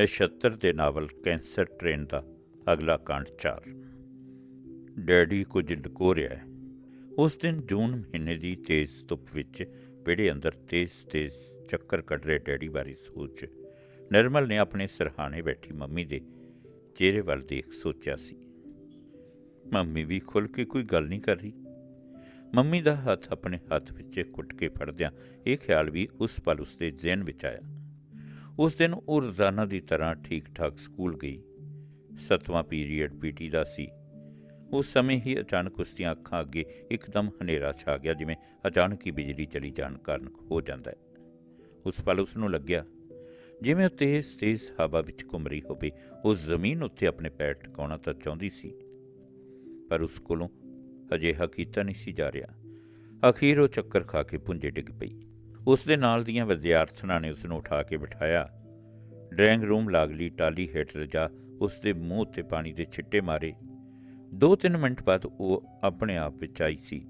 ਨਛੱਤਰ ਦੇ novel cancer train ਦਾ ਅਗਲਾ ਕਾਂਡ 4 ਡੈਡੀ ਕੁਝ ਡਕੋ ਰਿਹਾ ਹੈ। ਉਸ ਦਿਨ ਜੂਨ ਮਹੀਨੇ ਦੀ ਤੇਜ਼ ਧੁੱਪ ਵਿੱਚ ਵਿਹੜੇ ਅੰਦਰ ਤੇਜ਼-ਤੇਜ਼ ਚੱਕਰ ਕੱਢ ਰਹੇ ਡੈਡੀ ਬਾਰੇ ਸੋਚ। ਨਿਰਮਲ ਨੇ ਆਪਣੇ ਸਰਹਾਣੇ ਬੈਠੀ ਮੰਮੀ ਦੇ ਚਿਹਰੇ ਵੱਲ ਦੇਖ ਸੋਚਿਆ ਸੀ। ਮੰਮੀ ਵੀ ਖੁੱਲ ਕੇ ਕੋਈ ਗੱਲ ਨਹੀਂ ਕਰ ਰਹੀ। ਮੰਮੀ ਦਾ ਹੱਥ ਆਪਣੇ ਹੱਥ ਵਿੱਚ ਕੁੱਟ ਕੇ ਫੜਦਿਆਂ ਇਹ ਖਿਆਲ ਵੀ ਉਸ ਪਲ ਉਸਦੇ ਜ਼ਿਹਨ ਵਿੱਚ ਆਇਆ। ਉਸ ਦਿਨ ਉਹ ਰੋਜ਼ਾਨਾ ਦੀ ਤਰ੍ਹਾਂ ਠੀਕ-ਠਾਕ ਸਕੂਲ ਗਈ। ਸੱਤਵਾਂ ਪੀਰੀਅਡ ਪੀਟੀ ਦਾ ਸੀ। ਉਸ ਸਮੇਂ ਹੀ ਅਚਾਨਕ ਉਸ ਦੀਆਂ ਅੱਖਾਂ ਅੱਗੇ ਇੱਕਦਮ ਹਨੇਰਾ ਛਾ ਗਿਆ, ਜਿਵੇਂ ਅਚਾਨਕ ਹੀ ਬਿਜਲੀ ਚਲੀ ਜਾਣ ਕਾਰਨ ਹੋ ਜਾਂਦਾ ਹੈ। ਉਸ ਪਲ ਉਸ ਨੂੰ ਲੱਗਿਆ, ਜਿਵੇਂ ਉਹ ਤੇਜ਼-ਤੇਜ਼ ਹਵਾ ਵਿੱਚ ਘੁੰਮ ਰਹੀ ਹੋਵੇ। ਉਹ ਜ਼ਮੀਨ ਉੱਤੇ ਆਪਣੇ ਪੈਰ ਟਿਕਾਉਣਾ ਤਾਂ ਚਾਹੁੰਦੀ ਸੀ, ਪਰ ਉਸ ਕੋਲੋਂ ਅਜਿਹਾ ਕੀਤਾ ਨਹੀਂ ਸੀ ਜਾ ਰਿਹਾ। ਅਖੀਰ ਉਹ ਚੱਕਰ ਖਾ ਕੇ ਪੁੰਜੇ ਡਿੱਗ ਪਈ। ਉਸ ਦੇ ਨਾਲ ਦੀਆਂ ਵਿਦਿਆਰਥਣਾਂ ਨੇ ਉਸ ਨੂੰ ਉਠਾ ਕੇ ਬਿਠਾਇਆ। ਡਰਾਇੰਗ ਰੂਮ ਲਾਗਲੀ ਟਾਲੀ ਹੇਠ ਰਜਾ ਉਸ ਦੇ ਮੂੰਹ ਤੇ ਪਾਣੀ ਦੇ ਛਿੱਟੇ ਮਾਰੇ। 2-3 ਮਿੰਟ ਬਾਅਦ ਉਹ ਆਪਣੇ ਆਪ ਵਿੱਚ ਆਈ ਸੀ।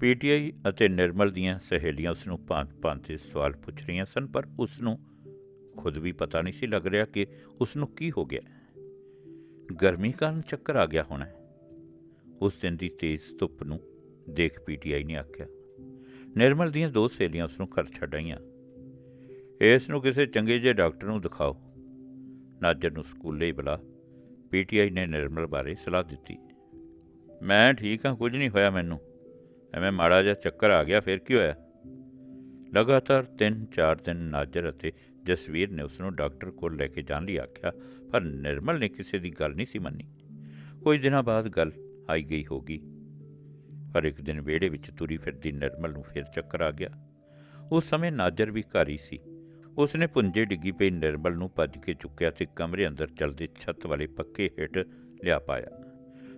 ਪੀਟੀਆਈ ਅਤੇ ਨਿਰਮਲ ਦੀਆਂ ਸਹੇਲੀਆਂ ਉਸ ਨੂੰ ਭਾਂਤ-ਭਾਂਤ ਦੇ ਸਵਾਲ ਪੁੱਛ ਰਹੀਆਂ ਸਨ, ਪਰ ਉਸ ਨੂੰ ਖੁਦ ਵੀ ਪਤਾ ਨਹੀਂ ਸੀ ਲੱਗ ਰਿਹਾ ਕਿ ਉਸ ਨੂੰ ਕੀ ਹੋ ਗਿਆ। ਗਰਮੀ ਕਾਰਨ ਚੱਕਰ ਆ ਗਿਆ ਹੋਣਾ ਉਸ ਦਿਨ ਦੀ ਤੇਜ਼ ਧੁੱਪ ਨੂੰ ਦੇਖ ਪੀਟੀਆਈ ਨੇ ਆਖਿਆ ਨਿਰਮਲ ਦੀਆਂ ਦੋ ਸਹੇਲੀਆਂ ਉਸ ਨੂੰ ਘਰ ਛੱਡ ਆਈਆਂ। ਇਸ ਨੂੰ ਕਿਸੇ ਚੰਗੇ ਜਿਹੇ ਡਾਕਟਰ ਨੂੰ ਦਿਖਾਓ। ਨਾਜਰ ਨੂੰ ਸਕੂਲੇ ਹੀ ਬੁਲਾ। ਪੀਟੀਆਈ ਨੇ ਨਿਰਮਲ ਬਾਰੇ ਸਲਾਹ ਦਿੱਤੀ। ਮੈਂ ਠੀਕ ਹਾਂ, ਕੁਝ ਨਹੀਂ ਹੋਇਆ ਮੈਨੂੰ। ਐਵੇਂ ਮਾੜਾ ਜਿਹਾ ਚੱਕਰ ਆ ਗਿਆ, ਫਿਰ ਕੀ ਹੋਇਆ? ਲਗਾਤਾਰ 3-4 ਦਿਨ ਨਾਜਰ ਅਤੇ ਜਸਵੀਰ ਨੇ ਉਸ ਨੂੰ ਡਾਕਟਰ ਕੋਲ ਲੈ ਕੇ ਜਾਣ ਲਈ ਆਖਿਆ, ਪਰ ਨਿਰਮਲ ਨੇ ਕਿਸੇ ਦੀ ਗੱਲ ਨਹੀਂ ਸੀ ਮੰਨੀ। ਕੁਝ ਦਿਨਾਂ ਬਾਅਦ ਗੱਲ ਆਈ ਗਈ ਹੋਗੀ ਪਰ ਇੱਕ ਦਿਨ ਵਿਹੜੇ ਵਿੱਚ ਤੁਰੀ ਫਿਰਦੀ ਨਿਰਮਲ ਨੂੰ ਫਿਰ ਚੱਕਰ ਆ ਗਿਆ। ਉਸ ਸਮੇਂ ਨਾਜਰ ਵੀ ਘਰ ਹੀ ਸੀ। ਉਸਨੇ ਪੁੰਜੇ ਡਿੱਗੀ ਪਈ ਨਿਰਮਲ ਨੂੰ ਭੱਜ ਕੇ ਚੁੱਕਿਆ ਤੇ ਕਮਰੇ ਅੰਦਰ ਚਲਦੇ ਛੱਤ ਵਾਲੇ ਪੱਕੇ ਹੇਠ ਲਿਆ ਪਾਇਆ।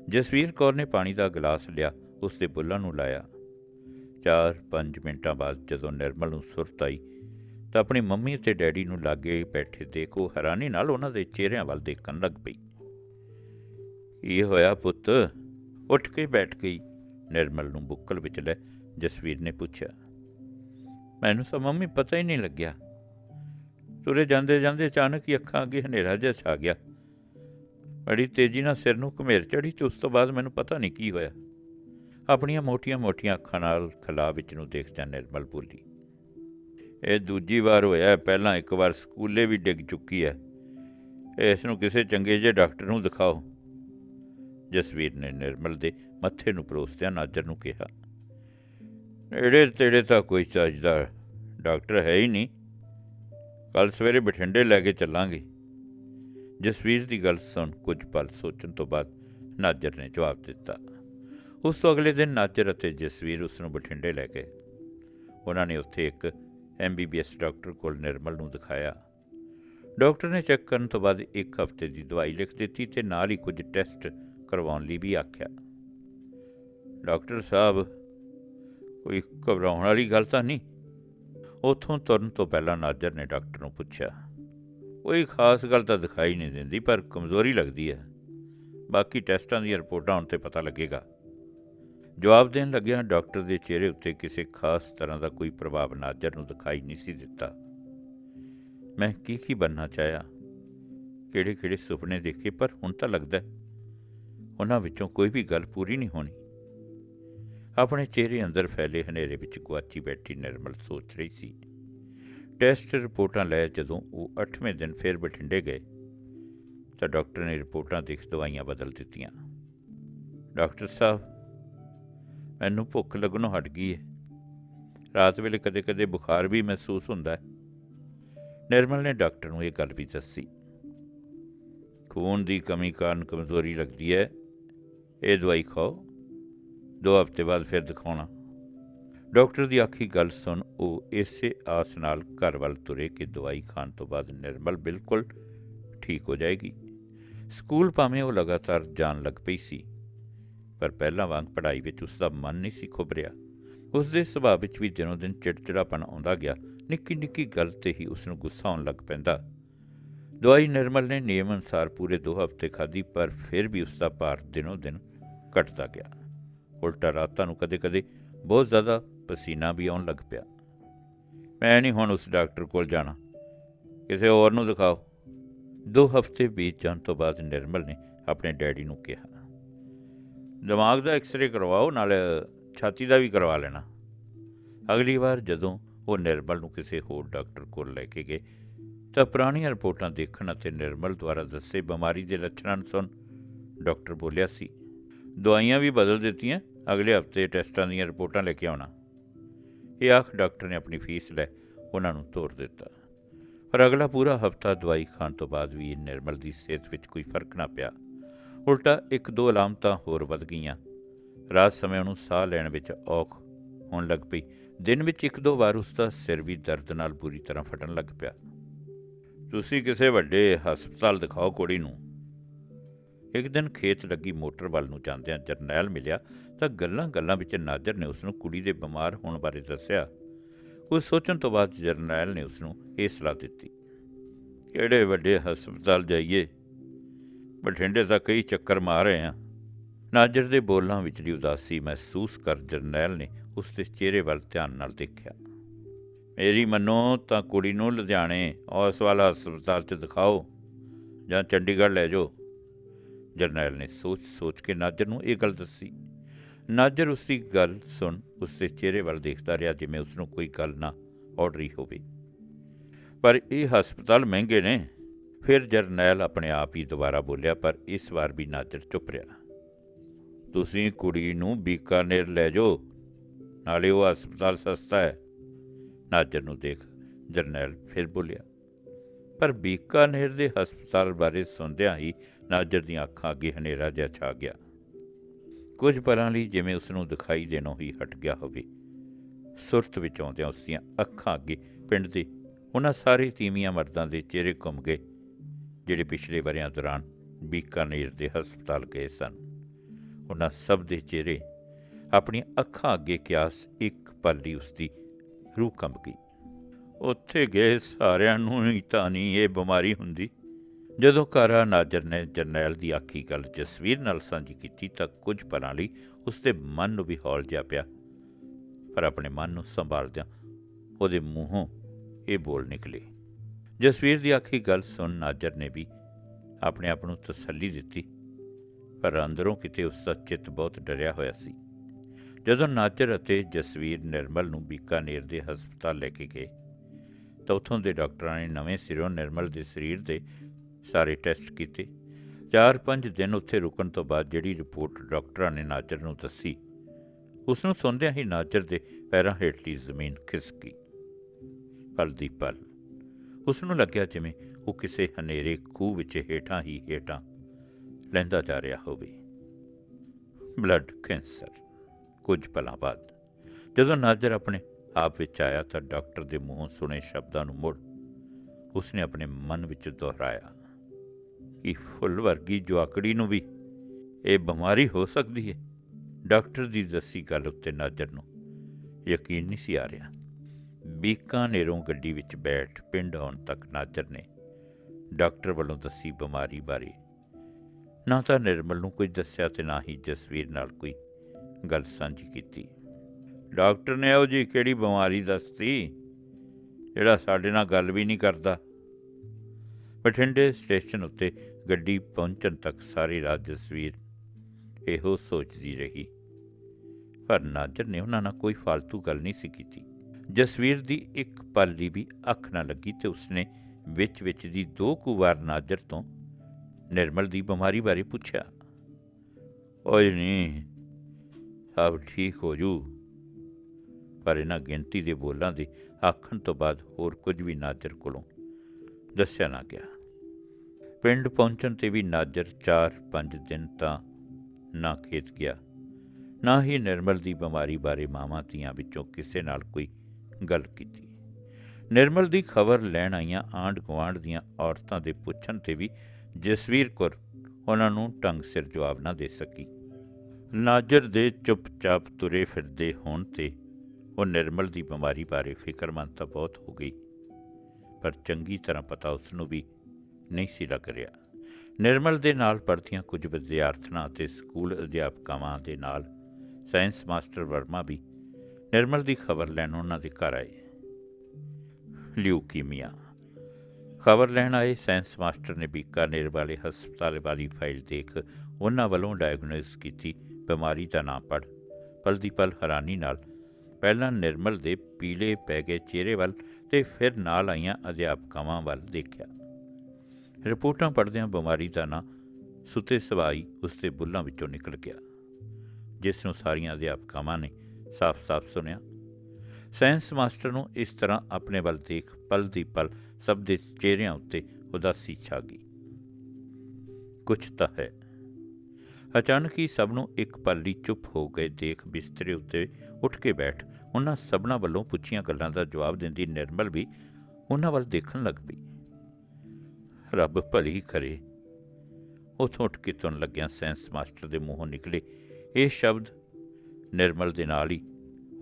ਜਸਵੀਰ ਕੌਰ ਨੇ ਪਾਣੀ ਦਾ ਗਲਾਸ ਲਿਆ ਉਸ ਦੇ ਬੁੱਲਾਂ ਨੂੰ ਲਾਇਆ। 4-5 ਮਿੰਟਾਂ ਬਾਅਦ ਜਦੋਂ ਨਿਰਮਲ ਨੂੰ ਸੁਰਤ ਆਈ, ਤਾਂ ਆਪਣੀ ਮੰਮੀ ਅਤੇ ਡੈਡੀ ਨੂੰ ਲਾਗੇ ਬੈਠੇ ਦੇਖੋ ਹੈਰਾਨੀ ਨਾਲ ਉਹਨਾਂ ਦੇ ਚਿਹਰਿਆਂ ਵੱਲ ਦੇਖਣ ਲੱਗ ਪਈ। ਇਹ ਹੋਇਆ ਪੁੱਤ? ਉੱਠ ਕੇ ਬੈਠ ਗਈ। ਨਿਰਮਲ ਨੂੰ ਬੁੱਕਲ ਵਿੱਚ ਲੈ ਜਸਵੀਰ ਨੇ ਪੁੱਛਿਆ, ਮੈਨੂੰ ਤਾਂ ਮੰਮੀ ਪਤਾ ਹੀ ਨਹੀਂ ਲੱਗਿਆ। ਤੁਰੇ ਜਾਂਦੇ ਜਾਂਦੇ ਅਚਾਨਕ ਹੀ ਅੱਖਾਂ ਅੱਗੇ ਹਨੇਰਾ ਜਿਹਾ ਛਾ ਗਿਆ। ਬੜੀ ਤੇਜ਼ੀ ਨਾਲ ਸਿਰ ਨੂੰ ਘਮੇਰ ਚੜੀ ਤੇ ਉਸ ਤੋਂ ਬਾਅਦ ਮੈਨੂੰ ਪਤਾ ਨਹੀਂ ਕੀ ਹੋਇਆ। ਆਪਣੀਆਂ ਮੋਟੀਆਂ-ਮੋਟੀਆਂ ਅੱਖਾਂ ਨਾਲ ਖਲਾ ਵਿੱਚ ਨੂੰ ਦੇਖਦਿਆਂ ਨਿਰਮਲ ਬੋਲੀ, ਇਹ ਦੂਜੀ ਵਾਰ ਹੋਇਆ, ਪਹਿਲਾਂ ਇੱਕ ਵਾਰ ਸਕੂਲੇ ਵੀ ਡਿੱਗ ਚੁੱਕੀ ਹੈ। ਇਸ ਨੂੰ ਕਿਸੇ ਚੰਗੇ ਜਿਹੇ ਡਾਕਟਰ ਨੂੰ ਦਿਖਾਓ। ਜਸਵੀਰ ਨੇ ਨਿਰਮਲ ਦੇ ਮੱਥੇ ਨੂੰ ਪਰੋਸਦਿਆਂ ਨਾਜਰ ਨੂੰ ਕਿਹਾ, ਨੇੜੇ ਤੇੜੇ ਤਾਂ ਕੋਈ ਚੱਜਦਾ ਡਾਕਟਰ ਹੈ ਹੀ ਨਹੀਂ। ਕੱਲ ਸਵੇਰੇ ਬਠਿੰਡੇ ਲੈ ਕੇ ਚੱਲਾਂਗੇ। ਜਸਵੀਰ ਦੀ ਗੱਲ ਸੁਣ ਕੁਝ ਪਲ ਸੋਚਣ ਤੋਂ ਬਾਅਦ ਨਾਜਰ ਨੇ ਜਵਾਬ ਦਿੱਤਾ। ਉਸ ਤੋਂ ਅਗਲੇ ਦਿਨ ਨਾਜਰ ਅਤੇ ਜਸਵੀਰ ਉਸ ਨੂੰ ਬਠਿੰਡੇ ਲੈ ਗਏ। ਉਹਨਾਂ ਨੇ ਉੱਥੇ ਇੱਕ ਐਮਬੀਬੀਐਸ ਡਾਕਟਰ ਕੋਲ ਨਿਰਮਲ ਨੂੰ ਦਿਖਾਇਆ। ਡਾਕਟਰ ਨੇ ਚੈੱਕ ਕਰਨ ਤੋਂ ਬਾਅਦ ਇੱਕ ਹਫ਼ਤੇ ਦੀ ਦਵਾਈ ਲਿਖ ਦਿੱਤੀ ਤੇ ਨਾਲ ਹੀ ਕੁਝ ਟੈਸਟ ਕਰਵਾਉਣ ਲਈ ਵੀ ਆਖਿਆ। ਡਾਕਟਰ ਸਾਹਿਬ, ਕੋਈ ਘਬਰਾਉਣ ਵਾਲੀ ਗੱਲ ਤਾਂ ਨਹੀਂ। ਉਥੋਂ ਤੁਰਨ ਤੋਂ ਪਹਿਲਾਂ ਨਾਜਰ ਨੇ ਡਾਕਟਰ ਨੂੰ ਪੁੱਛਿਆ, ਕੋਈ ਖਾਸ ਗੱਲ ਤਾਂ ਦਿਖਾਈ ਨਹੀਂ ਦਿੰਦੀ, ਪਰ ਕਮਜ਼ੋਰੀ ਲੱਗਦੀ ਹੈ। ਬਾਕੀ ਟੈਸਟਾਂ ਦੀਆਂ ਰਿਪੋਰਟਾਂ ਹੁਣ ਤੇ ਪਤਾ ਲੱਗੇਗਾ। ਜਵਾਬ ਦੇਣ ਲੱਗਿਆ ਡਾਕਟਰ ਦੇ ਚਿਹਰੇ ਉੱਤੇ ਕਿਸੇ ਖਾਸ ਤਰ੍ਹਾਂ ਦਾ ਕੋਈ ਪ੍ਰਭਾਵ ਨਾਜਰ ਨੂੰ ਦਿਖਾਈ ਨਹੀਂ ਸੀ ਦਿੱਤਾ। ਮੈਂ ਕੀ ਕੀ ਬੰਨਾ ਚਾਹਿਆ? ਕਿਹੜੇ ਕਿਹੜੇ ਸੁਪਨੇ ਦੇਖੇ? ਪਰ ਹੁਣ ਤਾਂ ਲੱਗਦਾ ਉਹਨਾਂ ਵਿੱਚੋਂ ਕੋਈ ਵੀ ਗੱਲ ਪੂਰੀ ਨਹੀਂ ਹੋਣੀ। ਆਪਣੇ ਚਿਹਰੇ ਅੰਦਰ ਫੈਲੇ ਹਨੇਰੇ ਵਿੱਚ ਗੁਆਚੀ ਬੈਠੀ ਨਿਰਮਲ ਸੋਚ ਰਹੀ ਸੀ। ਟੈਸਟ ਰਿਪੋਰਟਾਂ ਲੈ ਜਦੋਂ ਉਹ 8ਵੇਂ ਦਿਨ ਫਿਰ ਬਠਿੰਡੇ ਗਏ, ਤਾਂ ਡਾਕਟਰ ਨੇ ਰਿਪੋਰਟਾਂ ਦੇਖ ਦਵਾਈਆਂ ਬਦਲ ਦਿੱਤੀਆਂ। ਡਾਕਟਰ ਸਾਹਿਬ, ਮੈਨੂੰ ਭੁੱਖ ਲੱਗਣੋਂ ਹਟ ਗਈ ਹੈ। ਰਾਤ ਵੇਲੇ ਕਦੇ-ਕਦੇ ਬੁਖਾਰ ਵੀ ਮਹਿਸੂਸ ਹੁੰਦਾ ਹੈ। ਨਿਰਮਲ ਨੇ ਡਾਕਟਰ ਨੂੰ ਇਹ ਗੱਲ ਵੀ ਦੱਸੀ। ਖੂਨ ਦੀ ਕਮੀ ਕਾਰਨ ਕਮਜ਼ੋਰੀ ਲੱਗਦੀ ਹੈ। ਇਹ ਦਵਾਈ ਖਾਓ। ਦੋ ਹਫ਼ਤੇ ਬਾਅਦ ਫਿਰ ਦਿਖਾਉਣਾ। ਡਾਕਟਰ ਦੀ ਆਖੀ ਗੱਲ ਸੁਣ, ਉਹ ਇਸੇ ਆਸ ਨਾਲ ਘਰ ਵੱਲ ਤੁਰੇ ਕਿ ਦਵਾਈ ਖਾਣ ਤੋਂ ਬਾਅਦ ਨਿਰਮਲ ਬਿਲਕੁਲ ਠੀਕ ਹੋ ਜਾਏਗੀ। ਸਕੂਲ ਭਾਵੇਂ ਉਹ ਲਗਾਤਾਰ ਜਾਣ ਲੱਗ ਪਈ ਸੀ, ਪਰ ਪਹਿਲਾਂ ਵਾਂਗ ਪੜ੍ਹਾਈ ਵਿੱਚ ਉਸ ਦਾ ਮਨ ਨਹੀਂ ਸੀ ਖੁੱਭਰਿਆ। ਉਸ ਦੇ ਸੁਭਾਅ ਵਿੱਚ ਵੀ ਦਿਨੋਂ ਦਿਨ ਚਿੜਚਿੜਾਪਣ ਆਉਂਦਾ ਗਿਆ ਨਿੱਕੀ ਨਿੱਕੀ ਗੱਲ ਤੇ ਹੀ ਉਸ ਨੂੰ ਗੁੱਸਾ ਆਉਣ ਲੱਗ ਪੈਂਦਾ। ਦਵਾਈ ਨਿਰਮਲ ਨੇ ਨਿਯਮ ਅਨੁਸਾਰ ਪੂਰੇ 2 ਹਫ਼ਤੇ ਖਾਧੀ, ਪਰ ਫਿਰ ਵੀ ਉਸ ਦਾ ਭਾਰ ਦਿਨੋਂ ਦਿਨ ਘਟਦਾ ਗਿਆ। ਉਲਟਾ ਰਾਤਾਂ ਨੂੰ ਕਦੇ-ਕਦੇ ਬਹੁਤ ਜ਼ਿਆਦਾ ਪਸੀਨਾ ਵੀ ਆਉਣ ਲੱਗ ਪਿਆ। ਮੈਂ ਨਹੀਂ ਹੁਣ ਉਸ ਡਾਕਟਰ ਕੋਲ ਜਾਣਾ। ਕਿਸੇ ਹੋਰ ਨੂੰ ਦਿਖਾਓ। ਦੋ ਹਫ਼ਤੇ ਬੀਤ ਜਾਣ ਤੋਂ ਬਾਅਦ ਨਿਰਮਲ ਨੇ ਆਪਣੇ ਡੈਡੀ ਨੂੰ ਕਿਹਾ। ਦਿਮਾਗ ਦਾ ਐਕਸ-ਰੇ ਕਰਵਾਓ, ਨਾਲ ਛਾਤੀ ਦਾ ਵੀ ਕਰਵਾ ਲੈਣਾ। ਅਗਲੀ ਵਾਰ ਜਦੋਂ ਉਹ ਨਿਰਮਲ ਨੂੰ ਕਿਸੇ ਹੋਰ ਡਾਕਟਰ ਕੋਲ ਲੈ ਕੇ ਗਏ, ਤਾਂ ਪੁਰਾਣੀਆਂ ਰਿਪੋਰਟਾਂ ਦੇਖਣ ਅਤੇ ਨਿਰਮਲ ਦੁਆਰਾ ਦੱਸੇ ਬਿਮਾਰੀ ਦੇ ਲੱਛਣਾਂ ਨੂੰ ਸੁਣ ਡਾਕਟਰ ਬੋਲਿਆ, ਸੀ ਦਵਾਈਆਂ ਵੀ ਬਦਲ ਦਿੱਤੀਆਂ, ਅਗਲੇ ਹਫ਼ਤੇ ਟੈਸਟਾਂ ਦੀਆਂ ਰਿਪੋਰਟਾਂ ਲੈ ਕੇ ਆਉਣਾ। ਇਹ ਆਖ ਡਾਕਟਰ ਨੇ ਆਪਣੀ ਫੀਸ ਲੈ ਉਹਨਾਂ ਨੂੰ ਤੋਰ ਦਿੱਤਾ। ਪਰ ਅਗਲਾ ਪੂਰਾ ਹਫ਼ਤਾ ਦਵਾਈ ਖਾਣ ਤੋਂ ਬਾਅਦ ਵੀ ਨਿਰਮਲ ਦੀ ਸਿਹਤ ਵਿੱਚ ਕੋਈ ਫ਼ਰਕ ਨਾ ਪਿਆ। ਉਲਟਾ ਇੱਕ ਦੋ ਅਲਾਮਤਾਂ ਹੋਰ ਵੱਧ ਗਈਆਂ। ਰਾਤ ਸਮੇਂ ਉਹਨੂੰ ਸਾਹ ਲੈਣ ਵਿੱਚ ਔਖ ਹੋਣ ਲੱਗ ਪਈ। ਦਿਨ ਵਿੱਚ ਇੱਕ ਦੋ ਵਾਰ ਉਸ ਦਾ ਸਿਰ ਵੀ ਦਰਦ ਨਾਲ ਪੂਰੀ ਤਰ੍ਹਾਂ ਫਟਣ ਲੱਗ ਪਿਆ। ਤੁਸੀਂ ਕਿਸੇ ਵੱਡੇ ਹਸਪਤਾਲ ਦਿਖਾਓ ਕੁੜੀ ਨੂੰ। ਇੱਕ ਦਿਨ ਖੇਤ ਲੱਗੀ ਮੋਟਰ ਵੱਲ ਨੂੰ ਜਾਂਦਿਆਂ ਜਰਨੈਲ ਮਿਲਿਆ ਤਾਂ ਗੱਲਾਂ-ਗੱਲਾਂ ਵਿੱਚ ਨਾਜ਼ਰ ਨੇ ਉਸ ਨੂੰ ਕੁੜੀ ਦੇ ਬਿਮਾਰ ਹੋਣ ਬਾਰੇ ਦੱਸਿਆ। ਕੁਝ ਸੋਚਣ ਤੋਂ ਬਾਅਦ ਜਰਨੈਲ ਨੇ ਉਸ ਨੂੰ ਇਹ ਸਲਾਹ ਦਿੱਤੀ। ਕਿਹੜੇ ਵੱਡੇ ਹਸਪਤਾਲ ਜਾਈਏ? ਬਠਿੰਡੇ ਤਾਂ ਕਈ ਚੱਕਰ ਮਾਰੇ ਆ ਨਾਜ਼ਰ ਦੇ ਬੋਲਾਂ ਵਿਚਲੀ ਉਦਾਸੀ ਮਹਿਸੂਸ ਕਰ ਜਰਨੈਲ ਨੇ ਉਸ ਦੇ ਚਿਹਰੇ ਵੱਲ ਧਿਆਨ ਨਾਲ ਦੇਖਿਆ। ਮੇਰੀ ਮੰਨੋ ਤਾਂ ਕੁੜੀ ਨੂੰ ਲੁਧਿਆਣੇ ਉਸ ਵਾਲਾ ਹਸਪਤਾਲ 'ਚ ਦਿਖਾਓ ਜਾਂ ਚੰਡੀਗੜ੍ਹ ਲੈ ਜਾਓ। ਜਰਨੈਲ ਨੇ ਸੋਚ-ਸੋਚ ਕੇ ਨਾਜ਼ਰ ਨੂੰ ਇਹ ਗੱਲ ਦੱਸੀ। ਨਾਜ਼ਰ ਉਸ ਦੀ ਗੱਲ ਸੁਣ ਉਸ ਦੇ ਚਿਹਰੇ ਵੱਲ ਦੇਖਦਾ ਰਿਹਾ ਜਿਵੇਂ ਉਸ ਨੂੰ ਕੋਈ ਗੱਲ ਨਾ ਔੜਰੀ ਹੋਵੇ। ਪਰ ਇਹ ਹਸਪਤਾਲ ਮਹਿੰਗੇ ਨੇ। ਫਿਰ ਜਰਨੈਲ ਆਪਣੇ ਆਪ ਹੀ ਦੁਬਾਰਾ ਬੋਲਿਆ, ਪਰ ਇਸ ਵਾਰ ਵੀ ਨਾਜ਼ਰ ਚੁੱਪ ਰਿਹਾ। ਤੁਸੀਂ ਕੁੜੀ ਨੂੰ ਬੀਕਾਨੇਰ ਲੈ ਜਾਓ, ਨਾਲੇ ਉਹ ਹਸਪਤਾਲ ਸਸਤਾ ਹੈ। ਨਾਜ਼ਰ ਨੂੰ ਦੇਖ ਜਰਨੈਲ ਫਿਰ ਬੋਲਿਆ। ਪਰ ਬੀਕਾਨੇਰ ਦੇ ਹਸਪਤਾਲ ਬਾਰੇ ਸੁਣਦਿਆਂ ਹੀ ਨਾਜ਼ਰ ਦੀਆਂ ਅੱਖਾਂ ਅੱਗੇ ਹਨੇਰਾ ਜਿਹਾ ਛਾ ਗਿਆ। ਕੁਝ ਪਲਾਂ ਲਈ ਜਿਵੇਂ ਉਸ ਨੂੰ ਦਿਖਾਈ ਦੇਣੋਂ ਹੀ ਹਟ ਗਿਆ ਹੋਵੇ। ਸੁਰਤ ਵਿੱਚ ਆਉਂਦਿਆਂ ਉਸ ਦੀਆਂ ਅੱਖਾਂ ਅੱਗੇ ਪਿੰਡ ਦੇ ਉਹਨਾਂ ਸਾਰੇ ਤੀਵੀਆਂ ਮਰਦਾਂ ਦੇ ਚਿਹਰੇ ਘੁੰਮ ਗਏ, ਜਿਹੜੇ ਪਿਛਲੇ ਵਰਿਆਂ ਦੌਰਾਨ ਬੀਕਾਨੇਰ ਦੇ ਹਸਪਤਾਲ ਗਏ ਸਨ। ਉਹਨਾਂ ਸਭ ਦੇ ਚਿਹਰੇ ਆਪਣੀਆਂ ਅੱਖਾਂ ਅੱਗੇ ਕਿਆਸ ਇੱਕ ਪਲ ਲਈ ਉਸ ਦੀ ਰੂਹ ਕੰਬ ਗਈ। ਉੱਥੇ ਗਏ ਸਾਰਿਆਂ ਨੂੰ ਹੀ ਤਾਂ ਨਹੀਂ ਇਹ ਬਿਮਾਰੀ ਹੁੰਦੀ? ਜਦੋਂ ਕਾਰਾ ਨਾਜਰ ਨੇ ਜਰਨੈਲ ਦੀ ਆਖੀ ਗੱਲ ਜਸਵੀਰ ਨਾਲ ਸਾਂਝੀ ਕੀਤੀ ਤਾਂ ਕੁਝ ਪਰਾਂ ਲਈ ਉਸ ਦੇ ਮਨ ਨੂੰ ਵੀ ਹੌਲ ਜਿਹਾ ਪਿਆ। ਪਰ ਆਪਣੇ ਮਨ ਨੂੰ ਸੰਭਾਲਦਿਆਂ ਉਹਦੇ ਮੂੰਹੋਂ ਇਹ ਬੋਲ ਨਿਕਲੇ। ਜਸਵੀਰ ਦੀ ਆਖੀ ਗੱਲ ਸੁਣ ਨਾਜਰ ਨੇ ਵੀ ਆਪਣੇ ਆਪ ਨੂੰ ਤਸੱਲੀ ਦਿੱਤੀ, ਪਰ ਅੰਦਰੋਂ ਕਿਤੇ ਉਸ ਦਾ ਚਿੱਤ ਬਹੁਤ ਡਰਿਆ ਹੋਇਆ ਸੀ। ਜਦੋਂ ਨਾਜਰ ਅਤੇ ਜਸਵੀਰ ਨਿਰਮਲ ਨੂੰ ਬੀਕਾਨੇਰ ਦੇ ਹਸਪਤਾਲ ਲੈ ਕੇ ਗਏ, ਤਾਂ ਉੱਥੋਂ ਦੇ ਡਾਕਟਰਾਂ ਨੇ ਨਵੇਂ ਸਿਰੋਂ ਨਿਰਮਲ ਦੇ ਸਰੀਰ ਦੇ ਸਾਰੇ ਟੈਸਟ ਕੀਤੇ। 4-5 ਦਿਨ ਉੱਥੇ ਰੁਕਣ ਤੋਂ ਬਾਅਦ ਜਿਹੜੀ ਰਿਪੋਰਟ ਡਾਕਟਰਾਂ ਨੇ ਨਾਜਰ ਨੂੰ ਦੱਸੀ ਉਸ ਨੂੰ ਸੁਣਦਿਆਂ ਹੀ ਨਾਜਰ ਦੇ ਪੈਰਾਂ ਹੇਠਲੀ ਜ਼ਮੀਨ ਖਿਸਕ ਗਈ। ਪਲ ਦੀ ਪਲ ਉਸ ਨੂੰ ਲੱਗਿਆ ਜਿਵੇਂ ਉਹ ਕਿਸੇ ਹਨੇਰੇ ਖੂਹ ਵਿੱਚ ਹੇਠਾਂ ਹੀ ਹੇਠਾਂ ਲੈਂਦਾ ਜਾ ਰਿਹਾ ਹੋਵੇ। ਬਲੱਡ ਕੈਂਸਰ, ਕੁਝ ਪਲਾਂ ਬਾਅਦ, ਜਦੋਂ ਨਾਜ਼ਰ ਆਪਣੇ ਆਪ ਵਿੱਚ ਆਇਆ ਤਾਂ ਡਾਕਟਰ ਦੇ ਮੂੰਹੋਂ ਸੁਣੇ ਸ਼ਬਦਾਂ ਨੂੰ ਮੁੜ ਉਸਨੇ ਆਪਣੇ ਮਨ ਵਿੱਚ ਦੁਹਰਾਇਆ। ਕਿ ਫੁੱਲ ਵਰਗੀ ਜਵਾਕੜੀ ਨੂੰ ਵੀ ਇਹ ਬਿਮਾਰੀ ਹੋ ਸਕਦੀ ਹੈ। ਡਾਕਟਰ ਦੀ ਦੱਸੀ ਗੱਲ ਉੱਤੇ ਨਾਜ਼ਰ ਨੂੰ ਯਕੀਨ ਨਹੀਂ ਸੀ ਆ ਰਿਹਾ। ਬੀਕਾਨੇਰੋਂ ਗੱਡੀ ਵਿੱਚ ਬੈਠ ਪਿੰਡ ਆਉਣ ਤੱਕ ਨਾਜ਼ਰ ਨੇ ਡਾਕਟਰ ਵੱਲੋਂ ਦੱਸੀ ਬਿਮਾਰੀ ਬਾਰੇ। ਨਾ ਤਾਂ ਨਿਰਮਲ ਨੂੰ ਕੁਝ ਦੱਸਿਆ ਤੇ ਨਾ ਹੀ ਜਸਵੀਰ ਨਾਲ ਕੋਈ ਗੱਲ ਸਾਂਝੀ ਕੀਤੀ। ਡਾਕਟਰ ਨੇ ਉਹ ਜੀ ਕਿਹੜੀ ਬਿਮਾਰੀ ਦੱਸਤੀ ਜਿਹੜਾ ਸਾਡੇ ਨਾਲ ਗੱਲ ਵੀ ਨਹੀਂ ਕਰਦਾ? ਬਠਿੰਡੇ ਸਟੇਸ਼ਨ ਉੱਤੇ ਗੱਡੀ ਪਹੁੰਚਣ ਤੱਕ ਸਾਰੀ ਰਾਤ ਜਸਵੀਰ ਇਹੋ ਸੋਚਦੀ ਰਹੀ। ਪਰ ਨਾਜ਼ਰ ਨੇ ਉਹਨਾਂ ਨਾਲ ਕੋਈ ਫालतू ਗੱਲ ਨਹੀਂ ਸੀ ਕੀਤੀ। ਜਸਵੀਰ ਦੀ ਇੱਕ ਪਲ ਦੀ ਵੀ ਅੱਖ ਨਾ ਲੱਗੀ ਤੇ ਉਸਨੇ ਵਿੱਚ ਵਿੱਚ ਦੀ ਦੋ ਕੁ ਵਾਰ ਨਾਜ਼ਰ ਤੋਂ ਨਿਰਮਲ ਦੀ ਬਿਮਾਰੀ ਬਾਰੇ ਪੁੱਛਿਆ। ਓਏ ਨਹੀਂ ਸਭ ਠੀਕ ਹੋ ਜੂ। ਪਰ ਇਹਨਾਂ ਗਿਣਤੀ ਦੇ ਬੋਲਾਂ ਦੇ ਆਖਣ ਤੋਂ ਬਾਅਦ ਹੋਰ ਕੁਝ ਵੀ ਨਾਜ਼ਰ ਕੋਲੋਂ ਦੱਸਿਆ ਨਾ ਗਿਆ। ਪਿੰਡ ਪਹੁੰਚਣ ਤੇ ਵੀ ਨਾਜ਼ਰ 4-5 ਦਿਨ ਤਾਂ ਨਾ ਖੇਤ ਗਿਆ, ਨਾ ਹੀ ਨਿਰਮਲ ਦੀ ਬਿਮਾਰੀ ਬਾਰੇ ਮਾਵਾਂ ਧੀਆਂ ਵਿੱਚੋਂ ਕਿਸੇ ਨਾਲ ਕੋਈ ਗੱਲ ਕੀਤੀ। ਨਿਰਮਲ ਦੀ ਖਬਰ ਲੈਣ ਆਈਆਂ ਆਂਢ ਗੁਆਂਢ ਦੀਆਂ ਔਰਤਾਂ ਦੇ ਪੁੱਛਣ ਤੇ ਵੀ ਜਸਵੀਰ ਕੌਰ ਉਹਨਾਂ ਨੂੰ ਢੰਗ ਸਿਰ ਜਵਾਬ ਨਾ ਦੇ ਸਕੀ। ਨਾਜਰ ਦੇ ਚੁੱਪਚਾਪ ਤੁਰੇ ਫਿਰਦੇ ਹੋਣ ਤੇ ਉਹ ਨਿਰਮਲ ਦੀ ਬਿਮਾਰੀ ਬਾਰੇ ਫਿਕਰਮੰਦ ਤਾਂ ਬਹੁਤ ਹੋ ਗਈ। ਪਰ ਚੰਗੀ ਤਰ੍ਹਾਂ ਪਤਾ ਉਸ ਨੂੰ ਵੀ ਨਹੀਂ ਸੀ ਲੱਗ ਰਿਹਾ। ਨਿਰਮਲ ਦੇ ਨਾਲ ਪੜ੍ਹਦੀਆਂ ਕੁਝ ਵਿਦਿਆਰਥਣਾਂ ਅਤੇ ਸਕੂਲ ਅਧਿਆਪਕਾਵਾਂ ਦੇ ਨਾਲ ਸਾਇੰਸ ਮਾਸਟਰ ਵਰਮਾ ਵੀ ਨਿਰਮਲ ਦੀ ਖਬਰ ਲੈਣ ਉਹਨਾਂ ਦੇ ਘਰ ਆਏ। ਲਿਊਕੀਮੀਆ। ਖਬਰ ਲੈਣ ਆਏ ਸਾਇੰਸ ਮਾਸਟਰ ਨੇ ਬੀਕਾਨੇਰ ਵਾਲੇ ਹਸਪਤਾਲ ਵਾਲੀ ਫਾਈਲ ਦੇਖ ਉਹਨਾਂ ਵੱਲੋਂ ਡਾਇਗਨੋਸ ਕੀਤੀ, ਬਿਮਾਰੀ ਦਾ ਨਾਂ ਪੜ ਪਲ ਦੀ ਪਲ ਹੈਰਾਨੀ ਨਾਲ। ਪਹਿਲਾਂ ਨਿਰਮਲ ਦੇ ਪੀਲੇ ਪੈ ਗਏ ਚਿਹਰੇ ਵੱਲ ਤੇ ਫਿਰ ਨਾਲ ਆਈਆਂ ਅਧਿਆਪਕਾਵਾਂ ਵੱਲ ਦੇਖਿਆ। ਰਿਪੋਰਟਾਂ ਪੜ੍ਹਦਿਆਂ ਬਿਮਾਰੀ ਦਾ ਨਾਂ ਸੁੱਤੇ ਸਵਾਈ ਉਸਦੇ ਬੁੱਲਾਂ ਵਿੱਚੋਂ ਨਿਕਲ ਗਿਆ, ਜਿਸ ਨੂੰ ਸਾਰੀਆਂ ਅਧਿਆਪਕਾਵਾਂ ਨੇ ਸਾਫ਼-ਸਾਫ਼ ਸੁਣਿਆ। ਸਾਇੰਸ ਮਾਸਟਰ ਨੂੰ ਇਸ ਤਰ੍ਹਾਂ ਆਪਣੇ ਵੱਲ ਦੇਖ ਪਲ ਦੀ ਪਲ ਸਭ ਦੇ ਚਿਹਰਿਆਂ ਉੱਤੇ ਉਦਾਸੀ ਛਾ ਗਈ। ਕੁਝ ਤਾਂ ਹੈ। ਅਚਾਨਕ ਹੀ ਸਭ ਨੂੰ ਇੱਕ ਪਲ ਲਈ ਚੁੱਪ ਹੋ ਗਏ, ਦੇਖ ਬਿਸਤਰੇ ਉੱਤੇ ਉੱਠ ਕੇ ਬੈਠ ਉਹਨਾਂ ਸਭਨਾਂ ਵੱਲੋਂ ਪੁੱਛੀਆਂ ਗੱਲਾਂ ਦਾ ਜਵਾਬ ਦਿੰਦੀ ਨਿਰਮਲ ਵੀ ਉਹਨਾਂ ਵੱਲ ਦੇਖਣ ਲੱਗ ਪਈ। ਰੱਬ ਭਲੀ ਕਰੇ। ਉਥੋਂ ਉੱਠ ਕੇ ਤੁਰਨ ਲੱਗਿਆ ਸਾਇੰਸ ਮਾਸਟਰ ਦੇ ਮੂੰਹੋਂ ਨਿਕਲੇ। ਇਹ ਸ਼ਬਦ ਨਿਰਮਲ ਦੇ ਨਾਲ ਹੀ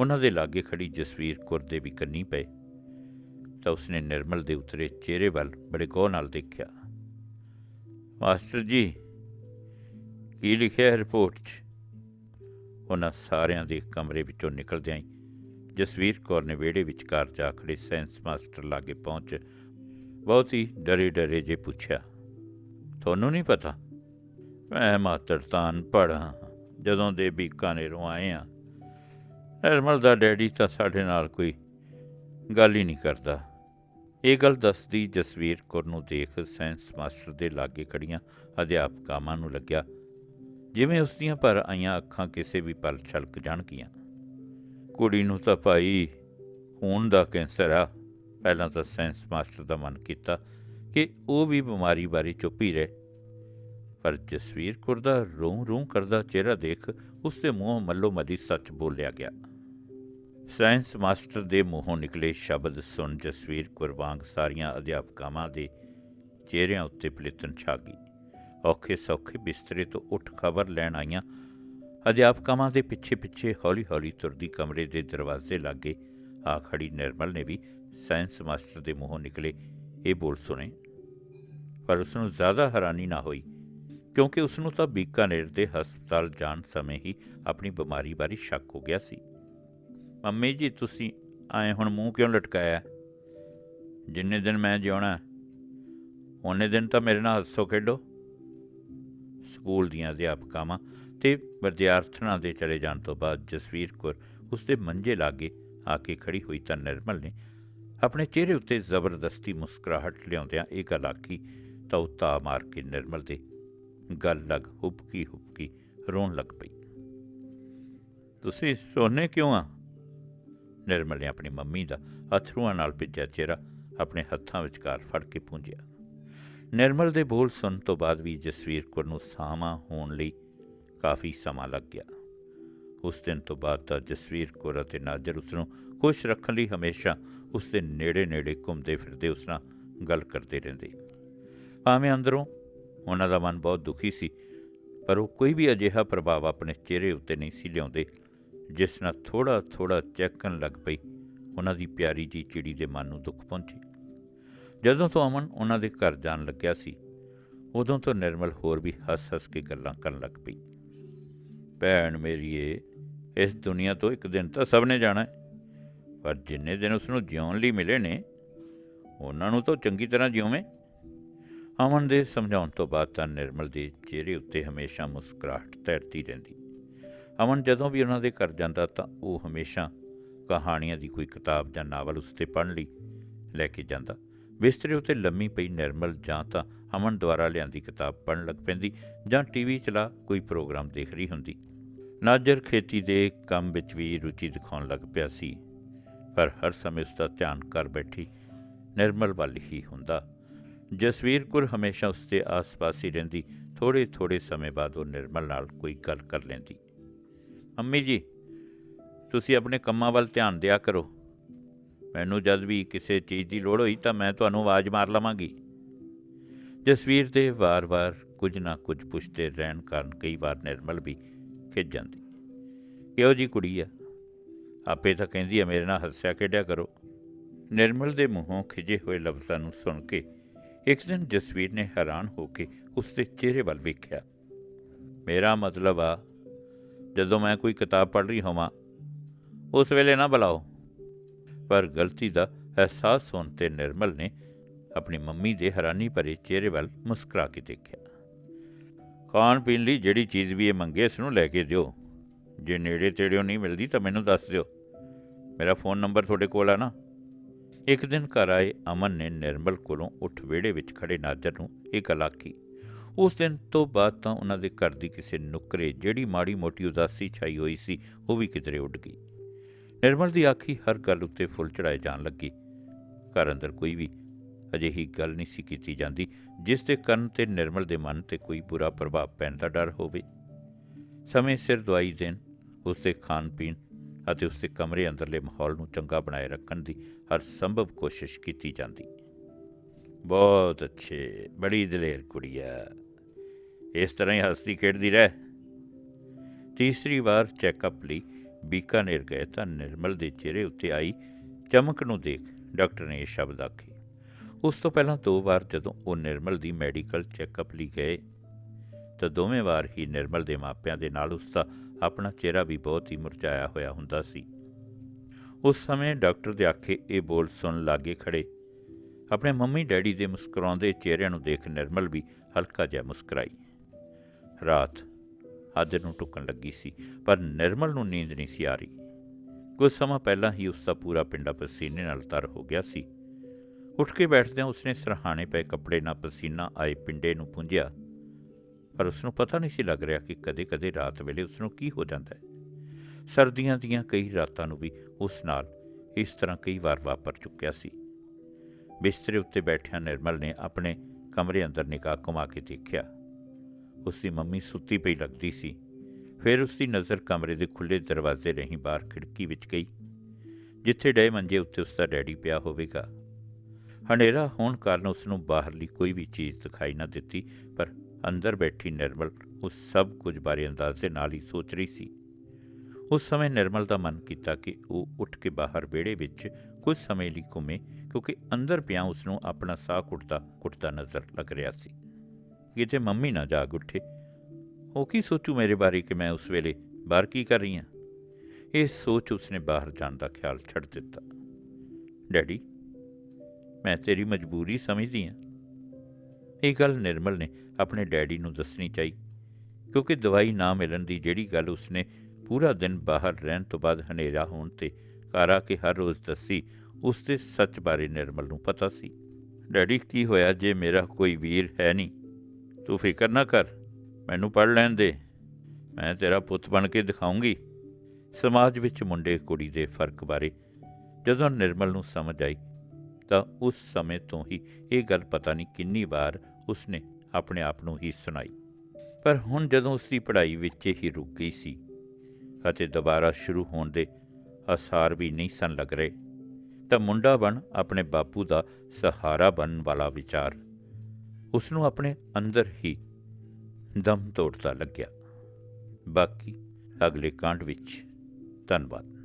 ਉਹਨਾਂ ਦੇ ਲਾਗੇ ਖੜੀ ਜਸਵੀਰ ਕੌਰ ਦੇ ਵੀ ਕੰਨੀ ਪਏ। ਤਾਂ ਉਸਨੇ ਨਿਰਮਲ ਦੇ ਉਤਰੇ ਚਿਹਰੇ ਵੱਲ ਬੜੇ ਗੌਰ ਨਾਲ ਦੇਖਿਆ। ਮਾਸਟਰ ਜੀ, ਕੀ ਲਿਖਿਆ ਹੈ ਰਿਪੋਰਟ 'ਚ? ਉਹਨਾਂ ਸਾਰਿਆਂ ਦੇ ਕਮਰੇ ਵਿੱਚੋਂ ਨਿਕਲਦਿਆਂ ਹੀ ਜਸਵੀਰ ਕੌਰ ਨੇ ਵਿਹੜੇ ਵਿਚਕਾਰ ਜਾ ਖੜੇ ਸਾਇੰਸ ਮਾਸਟਰ ਲਾਗੇ ਪਹੁੰਚ ਬਹੁਤ ਹੀ ਡਰੇ ਡਰੇ ਜੇ ਪੁੱਛਿਆ, ਤੁਹਾਨੂੰ ਨਹੀਂ ਪਤਾ? ਮੈਂ ਮਾਤਰ ਤਾਂ ਪੜਾਂ ਜਦੋਂ ਦੇ ਬੀਕਾਨੇਰੋਂ ਆਏ ਆ ਨਿਰਮਲ ਦਾ ਡੈਡੀ ਤਾਂ ਸਾਡੇ ਨਾਲ ਕੋਈ ਗੱਲ ਹੀ ਨਹੀਂ ਕਰਦਾ। ਇਹ ਗੱਲ ਦੱਸਦੀ ਜਸਵੀਰ ਕੌਰ ਨੂੰ ਦੇਖ ਸਾਇੰਸ ਮਾਸਟਰ ਦੇ ਲਾਗੇ ਖੜੀਆਂ ਅਧਿਆਪਕਾਵਾਂ ਨੂੰ ਲੱਗਿਆ, ਜਿਵੇਂ ਉਸ ਦੀਆਂ ਭਰ ਆਈਆਂ ਅੱਖਾਂ ਕਿਸੇ ਵੀ ਪਲ ਛਲਕ ਜਾਣਗੀਆਂ। ਕੁੜੀ ਨੂੰ ਤਾਂ ਭਾਈ ਖੂਨ ਦਾ ਕੈਂਸਰ ਆ। ਪਹਿਲਾਂ ਤਾਂ ਸਾਇੰਸ ਮਾਸਟਰ ਦਾ ਮਨ ਕੀਤਾ ਕਿ ਉਹ ਵੀ ਬਿਮਾਰੀ ਬਾਰੇ ਚੁੱਪ ਹੀ ਰਹੇ। ਪਰ ਜਸਵੀਰ ਕੌਰ ਦਾ ਰੂੰ ਰੂੰ ਕਰਦਾ ਚਿਹਰਾ ਦੇਖ ਉਸ ਦੇ ਮੂੰਹੋਂ ਮੱਲੋ ਮਦੀ ਸੱਚ ਬੋਲਿਆ ਗਿਆ। ਸਾਇੰਸ ਮਾਸਟਰ ਦੇ ਮੂੰਹੋਂ ਨਿਕਲੇ ਸ਼ਬਦ ਸੁਣ ਜਸਵੀਰ ਕੌਰ ਵਾਂਗ ਸਾਰੀਆਂ ਅਧਿਆਪਕਾਵਾਂ ਦੇ ਚਿਹਰਿਆਂ ਉੱਤੇ ਪਲਿੱਤਨ ਛਾ ਗਈ। ਔਖੇ ਸੌਖੇ ਬਿਸਤਰੇ ਤੋਂ ਉੱਠ ਖਬਰ ਲੈਣ ਆਈਆਂ ਅਧਿਆਪਕਾਵਾਂ ਦੇ ਪਿੱਛੇ ਪਿੱਛੇ ਹੌਲੀ-ਹੌਲੀ ਤੁਰਦੀ ਕਮਰੇ ਦੇ ਦਰਵਾਜ਼ੇ ਲਾਗੇ ਆ ਖੜੀ ਨਿਰਮਲ ਨੇ ਵੀ ਸਾਇੰਸ ਮਾਸਟਰ ਦੇ ਮੂੰਹੋਂ ਨਿਕਲੇ, ਇਹ ਬੋਲ ਸੁਣੇ। ਪਰ ਉਸ ਨੂੰ ਜ਼ਿਆਦਾ ਹੈਰਾਨੀ ਨਾ ਹੋਈ, ਕਿਉਂਕਿ ਉਸ ਨੂੰ ਤਾਂ ਬੀਕਾਨੇਰ ਦੇ ਹਸਪਤਾਲ ਜਾਣ ਸਮੇਂ ਹੀ ਆਪਣੀ ਬਿਮਾਰੀ ਬਾਰੇ ਸ਼ੱਕ ਹੋ ਗਿਆ ਸੀ। ਮੰਮੀ ਜੀ, ਤੁਸੀਂ ਆਏ ਹੁਣ ਮੂੰਹ ਕਿਉਂ ਲਟਕਾਇਆ? ਜਿੰਨੇ ਦਿਨ ਮੈਂ ਜਿਉਣਾ, ਉਹਨੇ ਦਿਨ ਤਾਂ ਮੇਰੇ ਨਾਲ ਹੱਸੋ ਖੇਡੋ। ਸਕੂਲ ਦੀਆਂ ਅਧਿਆਪਕਾਵਾਂ ਤੇ ਵਿਦਿਆਰਥਣਾਂ ਦੇ ਚਲੇ ਜਾਣ ਤੋਂ ਬਾਅਦ ਜਸਵੀਰ ਕੌਰ ਉਸ ਦੇ ਮੰਜੇ ਲਾਗੇ ਆ ਕੇ ਖੜੀ ਹੋਈ ਤਾਂ ਨਿਰਮਲ ਨੇ ਆਪਣੇ ਚਿਹਰੇ ਉੱਤੇ ਜ਼ਬਰਦਸਤੀ ਮੁਸਕਰਾਹਟ ਲਿਆਉਂਦਿਆਂ ਇਹ ਗੱਲ ਆਖੀ, ਤਾਂ ਉਹ ਤਾ ਮਾਰ ਕੇ ਨਿਰਮਲ ਦੇ ਗੱਲ ਲੱਗ ਹੁਬਕੀ ਹੁਬਕੀ ਰੋਣ ਲੱਗ ਪਈ। ਤੁਸੀਂ ਸੋਨੇ ਕਿਉਂ ਆ? ਨਿਰਮਲ ਨੇ ਆਪਣੀ ਮੰਮੀ ਦਾ ਅਥਰੂਆਂ ਨਾਲ ਭਿੱਜਿਆ ਚਿਹਰਾ ਆਪਣੇ ਹੱਥਾਂ ਵਿਚਕਾਰ ਫੜ ਕੇ ਪੂੰਝਿਆ। ਨਿਰਮਲ ਦੇ ਬੋਲ ਸੁਣਨ ਤੋਂ ਬਾਅਦ ਵੀ ਜਸਵੀਰ ਕੌਰ ਨੂੰ ਸਾਮਾ ਹੋਣ ਲਈ ਕਾਫੀ ਸਮਾਂ ਲੱਗ ਗਿਆ। ਉਸ ਦਿਨ ਤੋਂ ਬਾਅਦ ਤਾਂ ਜਸਵੀਰ ਕੌਰ ਅਤੇ ਨਾਜਰ ਉਸ ਨੂੰ ਖੁਸ਼ ਰੱਖਣ ਲਈ ਹਮੇਸ਼ਾ ਉਸ ਦੇ ਨੇੜੇ-ਨੇੜੇ ਘੁੰਮਦੇ ਫਿਰਦੇ ਉਸ ਨਾਲ ਗੱਲ ਕਰਦੇ ਰਹਿੰਦੇ। ਭਾਵੇਂ ਅੰਦਰੋਂ ਉਹਨਾਂ ਦਾ ਮਨ ਬਹੁਤ ਦੁਖੀ ਸੀ, ਪਰ ਉਹ ਕੋਈ ਵੀ ਅਜਿਹਾ ਪ੍ਰਭਾਵ ਆਪਣੇ ਚਿਹਰੇ ਉੱਤੇ ਨਹੀਂ ਸੀ ਲਿਆਉਂਦੇ, ਜਿਸ ਨਾਲ ਥੋੜਾ ਥੋੜਾ ਚੈੱਕਣ ਲੱਗ ਪਈ, ਉਹਨਾਂ ਦੀ ਪਿਆਰੀ ਜੀ ਚਿੜੀ ਦੇ ਮਨ ਨੂੰ ਦੁੱਖ ਪਹੁੰਚੀ। ਜਦੋਂ ਤੋਂ ਅਮਨ ਉਹਨਾਂ ਦੇ ਘਰ ਜਾਣ ਲੱਗਿਆ ਸੀ, ਉਦੋਂ ਤੋਂ ਨਿਰਮਲ ਹੋਰ ਵੀ ਹੱਸ-ਹੱਸ ਕੇ ਗੱਲਾਂ ਕਰਨ ਲੱਗ ਪਈ। ਭੈਣ ਮੇਰੀਏ ਇਸ ਦੁਨੀਆ ਤੋਂ ਇੱਕ ਦਿਨ ਤਾਂ ਸਭ ਨੇ ਜਾਣਾ ਹੈ ਪਰ ਜਿੰਨੇ ਦਿਨ ਉਸ ਨੂੰ ਜਿਉਣ ਲਈ ਮਿਲੇ ਨੇ, ਉਹਨਾਂ ਨੂੰ ਤਾਂ ਚੰਗੀ ਤਰ੍ਹਾਂ ਜਿਉਵੇਂ। ਅਮਨ ਦੇ ਸਮਝਾਉਣ ਤੋਂ ਬਾਅਦ ਤਾਂ ਨਿਰਮਲ ਦੇ ਚਿਹਰੇ ਉੱਤੇ ਹਮੇਸ਼ਾ ਮੁਸਕਰਾਹਟ ਤੈਰਦੀ ਰਹਿੰਦੀ। ਅਮਨ ਜਦੋਂ ਵੀ ਉਹਨਾਂ ਦੇ ਘਰ ਜਾਂਦਾ ਤਾਂ ਉਹ ਹਮੇਸ਼ਾ ਕਹਾਣੀਆਂ ਦੀ ਕੋਈ ਕਿਤਾਬ ਜਾਂ ਨਾਵਲ ਉਸ ਤੇ ਪੜ੍ਹਨ ਲਈ ਲੈ ਕੇ ਜਾਂਦਾ। ਬਿਸਤਰੇ ਉੱਤੇ ਲੰਮੀ ਪਈ ਨਿਰਮਲ ਜਾਂ ਤਾਂ ਅਮਨ ਦੁਆਰਾ ਲਿਆਂਦੀ ਕਿਤਾਬ ਪੜ੍ਹਨ ਲੱਗ ਪੈਂਦੀ ਜਾਂ ਟੀਵੀ ਚਲਾ ਕੋਈ ਪ੍ਰੋਗਰਾਮ ਦੇਖ ਰਹੀ ਹੁੰਦੀ। ਨਾਜਰ ਖੇਤੀ ਦੇ ਕੰਮ ਵਿੱਚ ਵੀ ਰੁਚੀ ਦਿਖਾਉਣ ਲੱਗ ਪਿਆ ਸੀ, ਪਰ ਹਰ ਸਮੇਂ ਉਸ ਦਾ ਧਿਆਨ ਕਰ ਬੈਠੀ ਨਿਰਮਲ ਵੱਲ ਹੀ ਹੁੰਦਾ। ਜਸਵੀਰ ਕੌਰ ਹਮੇਸ਼ਾ ਉਸ ਦੇ ਆਸ-ਪਾਸ ਹੀ ਰਹਿੰਦੀ ਥੋੜੇ ਥੋੜੇ ਸਮੇਂ ਬਾਅਦ ਉਹ ਨਿਰਮਲ ਨਾਲ ਕੋਈ ਗੱਲ ਕਰ ਲੈਂਦੀ। ਅੰਮੀ ਜੀ, ਤੁਸੀਂ ਆਪਣੇ ਕੰਮਾਂ ਵੱਲ ਧਿਆਨ ਦਿਆ ਕਰੋ। ਮੈਨੂੰ ਜਦ ਵੀ ਕਿਸੇ ਚੀਜ਼ ਦੀ ਲੋੜ ਹੋਈ ਤਾਂ ਮੈਂ ਤੁਹਾਨੂੰ ਆਵਾਜ਼ ਮਾਰ ਲਵਾਂਗੀ। ਜਸਵੀਰ ਦੇ ਵਾਰ-ਵਾਰ ਕੁਝ ਨਾ ਕੁਝ ਪੁੱਛਦੇ ਰਹਿਣ ਕਾਰਨ ਕਈ ਵਾਰ ਨਿਰਮਲ ਵੀ ਖਿੱਚ ਜਾਂਦੀ। ਕਿਹੋ ਜੀ ਕੁੜੀ ਆ? ਆਪੇ ਤਾਂ ਕਹਿੰਦੀ ਆ, ਮੇਰੇ ਨਾਲ ਹੱਸਿਆ ਖੇਡਿਆ ਕਰੋ। ਨਿਰਮਲ ਦੇ ਮੂੰਹੋਂ ਖਿਜੇ ਹੋਏ ਲਫ਼ਜ਼ਾਂ ਨੂੰ ਸੁਣ ਕੇ ਇੱਕ ਦਿਨ ਜਸਵੀਰ ਨੇ ਹੈਰਾਨ ਹੋ ਕੇ ਉਸ ਦੇ ਚਿਹਰੇ ਵੱਲ ਵੇਖਿਆ। ਮੇਰਾ ਮਤਲਬ ਆ, ਜਦੋਂ ਮੈਂ ਕੋਈ ਕਿਤਾਬ ਪੜ੍ਹ ਰਹੀ ਹੋਵਾਂ, ਉਸ ਵੇਲੇ ਨਾ ਬੁਲਾਓ। ਪਰ ਗਲਤੀ ਦਾ ਅਹਿਸਾਸ ਹੋਣ ਤੇ ਨਿਰਮਲ ਨੇ ਆਪਣੀ ਮੰਮੀ ਦੇ ਹੈਰਾਨੀ ਭਰੇ ਚਿਹਰੇ ਵੱਲ ਮੁਸਕਰਾ ਕੇ ਦੇਖਿਆ। ਖਾਣ ਪੀਣ ਲਈ ਜਿਹੜੀ ਚੀਜ਼ ਵੀ ਇਹ ਮੰਗੇ, ਇਸ ਨੂੰ ਲੈ ਕੇ ਦਿਓ। ਜੇ ਨੇੜੇ ਤੇੜਿਓਂ ਨਹੀਂ ਮਿਲਦੀ ਤਾਂ ਮੈਨੂੰ ਦੱਸ ਦਿਓ। ਮੇਰਾ ਫੋਨ ਨੰਬਰ ਤੁਹਾਡੇ ਕੋਲ ਆ ਨਾ? ਇੱਕ ਦਿਨ ਘਰ ਆਏ ਅਮਨ ਨੇ ਨਿਰਮਲ ਕੋਲੋਂ ਉੱਠ ਵਿਹੜੇ ਵਿੱਚ ਖੜੇ ਨਾਜਰ ਨੂੰ ਇਹ ਗੱਲ ਆਖੀ। ਉਸ ਦਿਨ ਤੋਂ ਬਾਅਦ ਤਾਂ ਉਹਨਾਂ ਦੇ ਘਰ ਦੀ ਕਿਸੇ ਨੁਕਰੇ ਜਿਹੜੀ ਮਾੜੀ ਮੋਟੀ ਉਦਾਸੀ ਛਾਈ ਹੋਈ ਸੀ, ਉਹ ਵੀ ਕਿਧਰੇ ਉੱਡ ਗਈ। ਨਿਰਮਲ ਦੀ ਆਖੀ ਹਰ ਗੱਲ ਉੱਤੇ ਫੁੱਲ ਚੜਾਏ ਜਾਣ ਲੱਗੀ। ਘਰ ਅੰਦਰ ਕੋਈ ਵੀ ਅਜਿਹੀ ਗੱਲ ਨਹੀਂ ਸੀ ਕੀਤੀ ਜਾਂਦੀ, ਜਿਸ ਦੇ ਕੰਨ ਤੇ ਨਿਰਮਲ ਦੇ ਮਨ ਤੇ ਕੋਈ ਬੁਰਾ ਪ੍ਰਭਾਵ ਪੈਣ ਦਾ ਡਰ ਹੋਵੇ। ਸਮੇਂ ਸਿਰ ਦਵਾਈ ਦੇਣ, ਉਸ ਦੇ ਖਾਣ ਪੀਣ ਅਤੇ ਉਸ ਦੇ ਕਮਰੇ ਅੰਦਰਲੇ ਮਾਹੌਲ ਨੂੰ ਚੰਗਾ ਬਣਾਏ ਰੱਖਣ ਦੀ ਹਰ ਸੰਭਵ ਕੋਸ਼ਿਸ਼ ਕੀਤੀ ਜਾਂਦੀ। ਬਹੁਤ ਅੱਛੇ, ਬੜੀ ਦਲੇਰ ਕੁੜੀਆ ਇਸ ਤਰ੍ਹਾਂ ਹੀ ਹੱਸਦੀ ਖੇਡਦੀ ਰਹਿ। ਤੀਸਰੀ ਵਾਰ ਚੈੱਕਅਪ ਲਈ ਬੀਕਾਨੇਰ ਗਏ ਤਾਂ ਨਿਰਮਲ ਦੇ ਚਿਹਰੇ ਉੱਤੇ ਆਈ ਚਮਕ ਨੂੰ ਦੇਖ ਡਾਕਟਰ ਨੇ ਇਹ ਸ਼ਬਦ ਆਖੇ। ਉਸ ਤੋਂ ਪਹਿਲਾਂ ਦੋ ਵਾਰ ਜਦੋਂ ਉਹ ਨਿਰਮਲ ਦੀ ਮੈਡੀਕਲ ਚੈੱਕਅਪ ਲਈ ਗਏ, ਤਾਂ ਦੋਵੇਂ ਵਾਰ ਹੀ ਨਿਰਮਲ ਦੇ ਮਾਪਿਆਂ ਦੇ ਨਾਲ ਉਸ ਦਾ ਆਪਣਾ ਚਿਹਰਾ ਵੀ ਬਹੁਤ ਹੀ ਮੁਰਝਾਇਆ ਹੋਇਆ ਹੁੰਦਾ ਸੀ। ਉਸ ਸਮੇਂ ਡਾਕਟਰ ਦੇ ਆਖੇ ਇਹ ਬੋਲ ਸੁਣ ਲਾਗੇ ਖੜੇ ਆਪਣੇ ਮੰਮੀ ਡੈਡੀ ਦੇ ਮੁਸਕਰਾਉਂਦੇ ਚਿਹਰਿਆਂ ਨੂੰ ਦੇਖ ਨਿਰਮਲ ਵੀ ਹਲਕਾ ਜਿਹਾ ਮੁਸਕਰਾਈ। ਰਾਤ ਅੱਧ ਨੂੰ ਟੁੱਕਣ ਲੱਗੀ ਸੀ, ਪਰ ਨਿਰਮਲ ਨੂੰ ਨੀਂਦ ਨਹੀਂ ਸੀ ਆ ਰਹੀ। ਕੁਝ ਸਮਾਂ ਪਹਿਲਾਂ ਹੀ ਉਸ ਦਾ ਪੂਰਾ ਪਿੰਡਾ ਪਸੀਨੇ ਨਾਲ ਤਰ ਹੋ ਗਿਆ ਸੀ। ਉੱਠ ਕੇ ਬੈਠਦਿਆਂ ਉਸਨੇ ਸਰਹਾਣੇ ਪਏ ਕੱਪੜੇ ਨਾਲ ਪਸੀਨਾ ਆਏ ਪਿੰਡੇ ਨੂੰ ਪੁੰਝਿਆ, ਪਰ ਉਸ ਨੂੰ ਪਤਾ ਨਹੀਂ ਸੀ ਲੱਗ ਰਿਹਾ ਕਿ ਕਦੇ-ਕਦੇ ਰਾਤ ਵੇਲੇ ਉਸ ਨੂੰ ਕੀ ਹੋ ਜਾਂਦਾ ਹੈ। ਸਰਦੀਆਂ ਦੀਆਂ ਕਈ ਰਾਤਾਂ ਨੂੰ ਵੀ ਉਸ ਨਾਲ ਇਸ ਤਰ੍ਹਾਂ ਕਈ ਵਾਰ ਵਾਪਰ ਚੁੱਕਿਆ ਸੀ। ਬਿਸਤਰੇ ਉੱਤੇ ਬੈਠਿਆ ਨਿਰਮਲ ਨੇ ਆਪਣੇ ਕਮਰੇ ਅੰਦਰ ਨਿਕਾਹ ਘੁਮਾ ਕੇ ਦੇਖਿਆ। ਉਸ ਦੀ ਮੰਮੀ ਸੁੱਤੀ ਪਈ ਲੱਗਦੀ ਸੀ। ਫਿਰ ਉਸ ਦੀ ਨਜ਼ਰ ਕਮਰੇ ਦੇ ਖੁੱਲੇ ਦਰਵਾਜ਼ੇ ਰਹੀ ਬਾਹਰ ਖਿੜਕੀ ਵਿੱਚ ਗਈ, ਜਿੱਥੇ ਡੇ ਮੰਜੇ ਉੱਤੇ ਉਸ ਦਾ ਡੈਡੀ ਪਿਆ ਹੋਵੇਗਾ। ਹਨੇਰਾ ਹੋਣ ਕਾਰਨ ਉਸ ਨੂੰ ਬਾਹਰਲੀ ਕੋਈ ਵੀ ਚੀਜ਼ ਦਿਖਾਈ ਨਾ ਦਿੱਤੀ, ਪਰ ਅੰਦਰ ਬੈਠੀ ਨਿਰਮਲ ਉਸ ਸਭ ਕੁਝ ਬਾਰੇ ਅੰਦਾਜ਼ੇ ਨਾਲ ਹੀ ਸੋਚ ਰਹੀ ਸੀ। ਉਸ ਸਮੇਂ ਨਿਰਮਲ ਦਾ ਮਨ ਕੀਤਾ ਕਿ ਉਹ ਉੱਠ ਕੇ ਬਾਹਰ ਵਿਹੜੇ ਵਿੱਚ ਕੁਝ ਸਮੇਂ ਲਈ ਘੁੰਮੇ, ਕਿਉਂਕਿ ਅੰਦਰ ਪਿਆ ਉਸ ਨੂੰ ਆਪਣਾ ਸਾਹ ਘੁੱਟਦਾ ਘੁੱਟਦਾ ਨਜ਼ਰ ਲੱਗ ਰਿਹਾ ਸੀ। ਕਿਤੇ ਮੰਮੀ ਨਾ ਜਾਗ ਉੱਠੇ। ਉਹ ਕੀ ਸੋਚੂ ਮੇਰੇ ਬਾਰੇ ਕਿ ਮੈਂ ਉਸ ਵੇਲੇ ਬਾਹਰ ਕੀ ਕਰ ਰਹੀ ਹਾਂ? ਇਹ ਸੋਚ ਉਸਨੇ ਬਾਹਰ ਜਾਣ ਦਾ ਖਿਆਲ ਛੱਡ ਦਿੱਤਾ। ਡੈਡੀ, ਮੈਂ ਤੇਰੀ ਮਜਬੂਰੀ ਸਮਝਦੀ ਹਾਂ। ਇਹ ਗੱਲ ਨਿਰਮਲ ਨੇ ਆਪਣੇ ਡੈਡੀ ਨੂੰ ਦੱਸਣੀ ਚਾਹੀ, ਕਿਉਂਕਿ ਦਵਾਈ ਨਾ ਮਿਲਣ ਦੀ ਜਿਹੜੀ ਗੱਲ ਉਸਨੇ ਪੂਰਾ ਦਿਨ ਬਾਹਰ ਰਹਿਣ ਤੋਂ ਬਾਅਦ ਹਨੇਰਾ ਹੋਣ ਤੇ ਘਰ ਆ ਕੇ ਹਰ ਰੋਜ਼ ਦੱਸੀ ਉਸ ਦੇ ਸੱਚ ਬਾਰੇ ਨਿਰਮਲ ਨੂੰ ਪਤਾ ਸੀ। ਡੈਡੀ, ਕੀ ਹੋਇਆ ਜੇ ਮੇਰਾ ਕੋਈ ਵੀਰ ਹੈ ਨਹੀਂ? ਤੂੰ ਫਿਕਰ ਨਾ ਕਰ, ਮੈਨੂੰ ਪੜ ਲੈਣ ਦੇ। ਮੈਂ ਤੇਰਾ ਪੁੱਤ ਬਣ ਕੇ ਦਿਖਾਉਂਗੀ। ਸਮਾਜ ਵਿੱਚ ਮੁੰਡੇ ਕੁੜੀ ਦੇ ਫ਼ਰਕ ਬਾਰੇ ਜਦੋਂ ਨਿਰਮਲ ਨੂੰ ਸਮਝ ਆਈ, ਤਾਂ ਉਸ ਸਮੇਂ ਤੋਂ ਹੀ ਇਹ ਗੱਲ ਪਤਾ ਨਹੀਂ ਕਿੰਨੀ ਵਾਰ ਉਸਨੇ ਆਪਣੇ ਆਪ ਨੂੰ ਹੀ ਸੁਣਾਈ। ਪਰ ਹੁਣ ਜਦੋਂ ਉਸਦੀ ਪੜ੍ਹਾਈ ਵਿੱਚ ਹੀ ਰੁਕ ਗਈ ਸੀ ਅਤੇ ਦੁਬਾਰਾ ਸ਼ੁਰੂ ਹੋਣ ਦੇ ਅਸਾਰ ਵੀ ਨਹੀਂ ਸਨ ਲੱਗ ਰਹੇ, ਤਾਂ ਮੁੰਡਾ ਬਣ ਆਪਣੇ ਬਾਪੂ ਦਾ ਸਹਾਰਾ ਬਣਨ ਵਾਲਾ ਵਿਚਾਰ ਉਸ ਨੂੰ ਆਪਣੇ ਅੰਦਰ ਹੀ ਦਮ ਤੋੜਦਾ ਲੱਗਿਆ। ਬਾਕੀ ਅਗਲੇ ਕਾਂਡ ਵਿੱਚ ਧੰਨਵਾਦ।